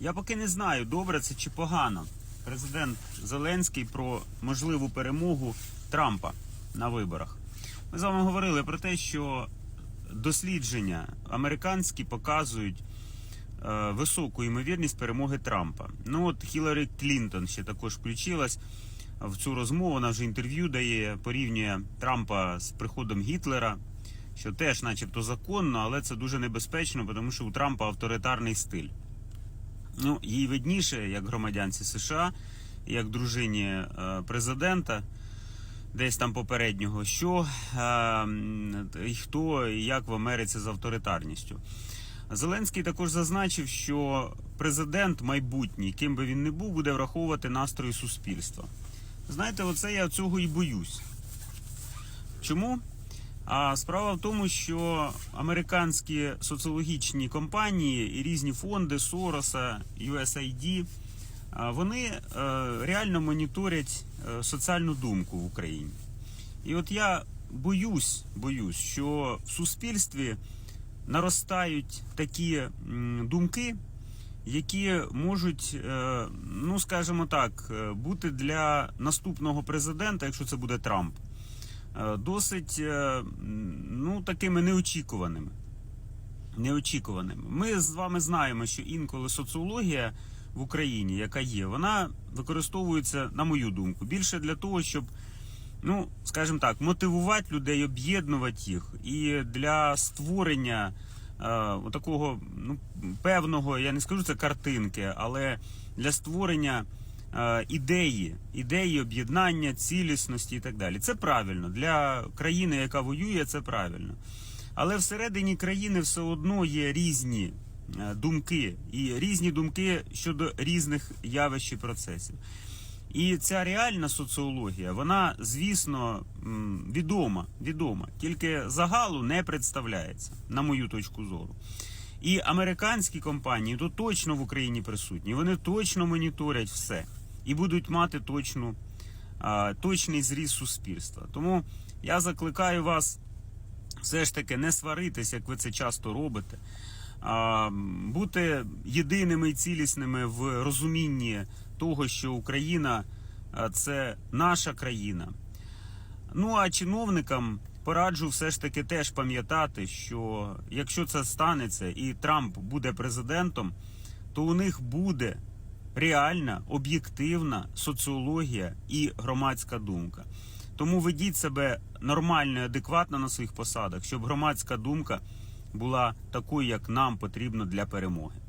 Я поки не знаю, добре це чи погано. Президент Зеленський про можливу перемогу Трампа на виборах. Ми з вами говорили про те, що дослідження американські показують е, високу ймовірність перемоги Трампа. Ну от Хіларі Клінтон ще також включилась в цю розмову. Вона вже інтерв'ю дає, порівнює Трампа з приходом Гітлера, що теж, начебто, законно, але це дуже небезпечно, тому що у Трампа авторитарний стиль. Ну, їй видніше, як громадянці США, як дружині е, президента, десь там попереднього, що е, і хто і як в Америці з авторитарністю. Зеленський також зазначив, що президент майбутній, ким би він не був, буде враховувати настрої суспільства. Знаєте, оце я цього і боюсь. Чому? А справа в тому, що американські соціологічні компанії і різні фонди Сороса, USAID, вони е, реально моніторять е, соціальну думку в Україні. І от я боюсь, боюсь, що в суспільстві наростають такі думки, які можуть, е, ну скажімо так, е, бути для наступного президента, якщо це буде Трамп, е, досить е, ну, такими неочікуваними. Неочікуваними. Ми з вами знаємо, що інколи соціологія в Україні, яка є, вона використовується, на мою думку, більше для того, щоб, ну, скажімо так, мотивувати людей, об'єднувати їх і для створення е, такого ну, певного, я не скажу це картинки, але для створення е, ідеї, ідеї об'єднання, цілісності і так далі. Це правильно. Для країни, яка воює, це правильно. Але всередині країни все одно є різні е, думки і різні думки щодо різних явищ і процесів. І ця реальна соціологія, вона, звісно, відома, відома, тільки загалу не представляється, на мою точку зору. І американські компанії то точно в Україні присутні. Вони точно моніторять все і будуть мати точну, точний зріз суспільства. Тому я закликаю вас все ж таки не сваритись, як ви це часто робите, а бути єдиними і цілісними в розумінні того, що Україна це наша країна. Ну а чиновникам пораджу все ж таки теж пам'ятати, що якщо це станеться і Трамп буде президентом, то у них буде реальна, об'єктивна соціологія і громадська думка. Тому ведіть себе нормально і адекватно на своїх посадах, щоб громадська думка була такою, як нам потрібно для перемоги.